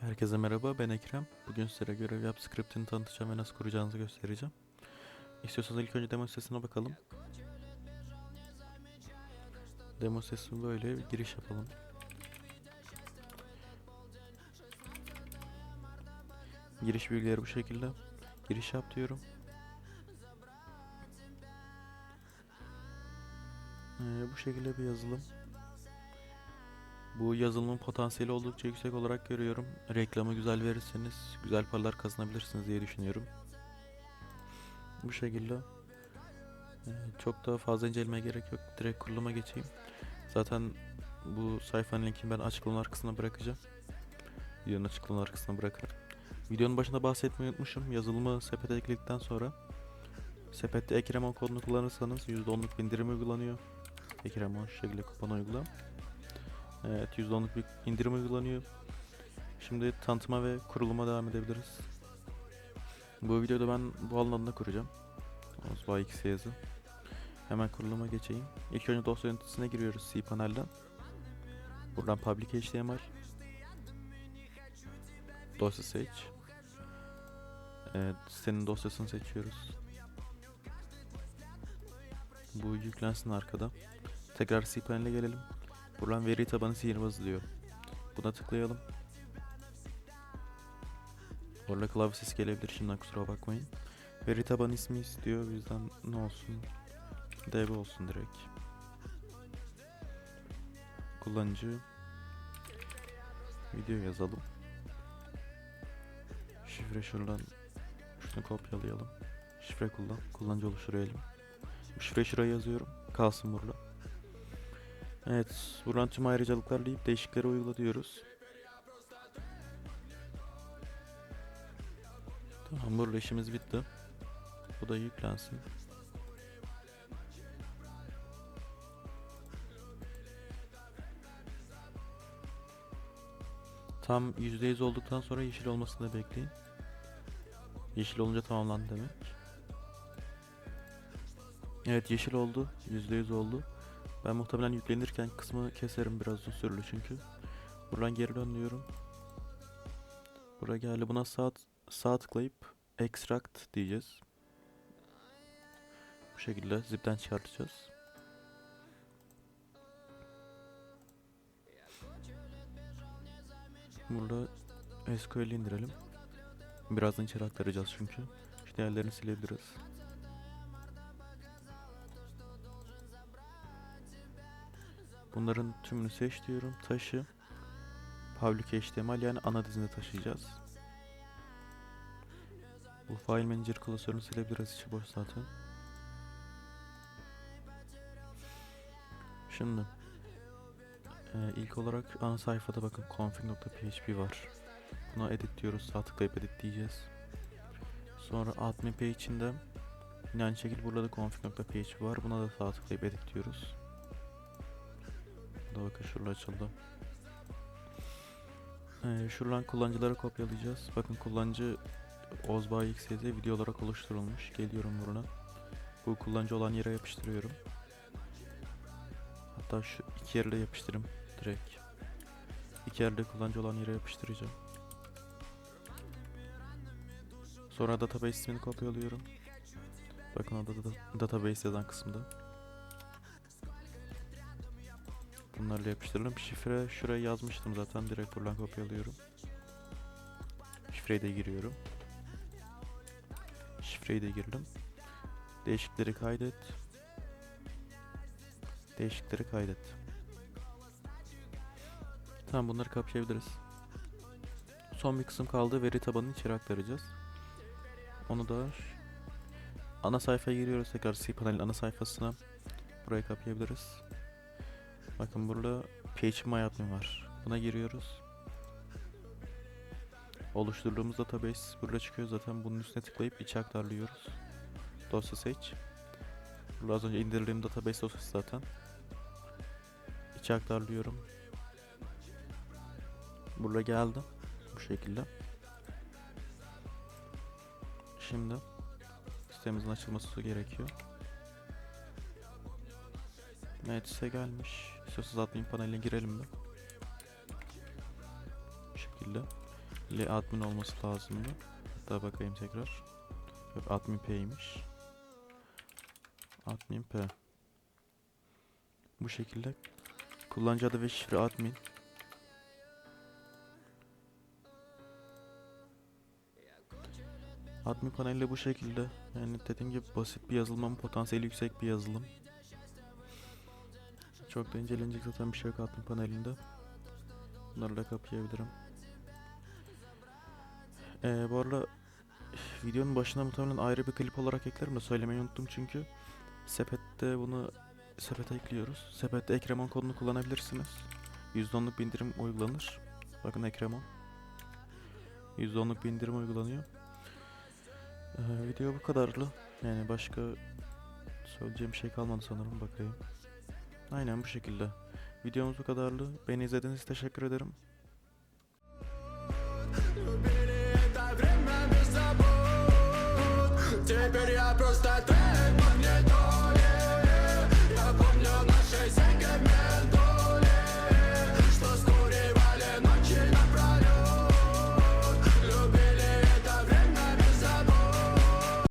Herkese merhaba, ben Ekrem. Bugün sizlere görev yap scriptini tanıtacağım ve nasıl kuracağınızı göstereceğim. İstiyorsanız ilk önce demo sitesine bakalım. Demo sitesine böyle bir giriş yapalım. Giriş bilgileri bu şekilde. Giriş yap diyorum. Ee, bu şekilde bir yazılım. Bu yazılımın potansiyeli oldukça yüksek olarak görüyorum. Reklamı güzel verirseniz güzel paralar kazanabilirsiniz diye düşünüyorum. Bu şekilde e, çok da fazla incelemeye gerek yok. Direkt kuruluma geçeyim. Zaten bu sayfanın linkini ben açıklamalar kısmına bırakacağım. Videonun açıklamalar kısmına bırakırım. Videonun başında bahsetmeyi unutmuşum. Yazılımı sepete ekledikten sonra sepette Ekremon kodunu kullanırsanız %10'luk bir indirim uygulanıyor. Ekremon şu şekilde kupon uygula. Evet %10'luk bir indirim uygulanıyor. Şimdi tanıtıma ve kuruluma devam edebiliriz. Bu videoda ben bu alan adına kuracağım. Osba X yazı. Hemen kuruluma geçeyim. İlk önce dosya yöneticisine giriyoruz cpanel'den. Buradan public HTML. Dosya seç. Evet, sitenin dosyasını seçiyoruz. Bu yüklensin arkada. Tekrar cpanel'e gelelim. Buradan veri tabanı sihirbazı diyor. Buna tıklayalım. Orada klavye sesi gelebilir şimdiden kusura bakmayın. Veri tabanı ismi istiyor bizden ne olsun? DB olsun direkt. Kullanıcı video yazalım. Şifre şuradan şunu kopyalayalım. Şifre kullan. Kullanıcı oluşturalım. Bu şifreyi şuraya yazıyorum. Kalsın burada. Evet, buradan tüm ayrıcalıklar deyip değişiklikleri uygula diyoruz. Tamam, burada işimiz bitti. Bu da yüklensin. Tam %100 olduktan sonra yeşil olmasını da bekleyin. Yeşil olunca tamamlandı demek. Evet yeşil oldu. %100 oldu. Ben muhtemelen yüklenirken kısmı keserim biraz uzun sürülü çünkü. Buradan geri dön diyorum. Buraya geldi. Buna sağ, sağ tıklayıp extract diyeceğiz. Bu şekilde zipten çıkartacağız. Burada SQL'i indirelim. Birazdan içeri aktaracağız çünkü. Şu değerlerini silebiliriz. Bunların tümünü seç diyorum. Taşı. Public HTML yani ana dizine taşıyacağız. Bu file manager klasörünü silebiliriz içi boş zaten. Şimdi e, ilk olarak ana sayfada bakın config.php var. Buna edit diyoruz. Sağ tıklayıp edit diyeceğiz. Sonra admin page içinde yine aynı şekilde burada da config.php var. Buna da sağ tıklayıp edit diyoruz. Da bakın şurada açıldı. Ee, şuradan kullanıcıları kopyalayacağız. Bakın kullanıcı Ozbay XYZ video olarak oluşturulmuş. Geliyorum buruna. Bu kullanıcı olan yere yapıştırıyorum. Hatta şu iki yerde yapıştırım direkt. İki yerde kullanıcı olan yere yapıştıracağım. Sonra database ismini kopyalıyorum. Bakın orada da database yazan kısımda. Bunlarla yapıştıralım. Şifre şuraya yazmıştım zaten. Direkt buradan kopyalıyorum. Şifreyi de giriyorum. Şifreyi de girdim. Değişikleri kaydet. Değişikleri kaydet. Tamam bunları kapayabiliriz. Son bir kısım kaldı. Veri tabanını içeri aktaracağız. Onu da ana sayfaya giriyoruz. Tekrar cpanel'in ana sayfasına burayı kapayabiliriz. Bakın burada PHP MyAdmin var. Buna giriyoruz. Oluşturduğumuz database burada çıkıyor zaten. Bunun üstüne tıklayıp içe aktarlıyoruz. Dosya seç. Burada az önce indirdiğim database dosyası zaten. İçe aktarlıyorum. Burada geldi. Bu şekilde. Şimdi sitemizin açılması gerekiyor. Evet size gelmiş. İstiyorsanız admin paneline girelim mi? Bu şekilde. ile admin olması lazımdı. Hatta bakayım tekrar. Admin P'ymiş. Admin P. Bu şekilde kullanıcı adı ve şifre admin. Admin paneli bu şekilde. Yani dediğim gibi basit bir yazılım ama potansiyeli yüksek bir yazılım. Çok da incelenecek zaten bir şey yok admin panelinde. Bunları da kapayabilirim. Ee, bu arada videonun başına muhtemelen ayrı bir klip olarak eklerim de söylemeyi unuttum çünkü sepette bunu sepete ekliyoruz. Sepette Ekremon kodunu kullanabilirsiniz. %10'luk bir indirim uygulanır. Bakın Ekremon. %10'luk bir indirim uygulanıyor. Ee, video bu kadarlı. Yani başka söyleyeceğim şey kalmadı sanırım bakayım. Aynen bu şekilde. Videomuz bu kadarlı. Beni izlediğiniz için teşekkür ederim. Любили это время без забот Теперь я просто ты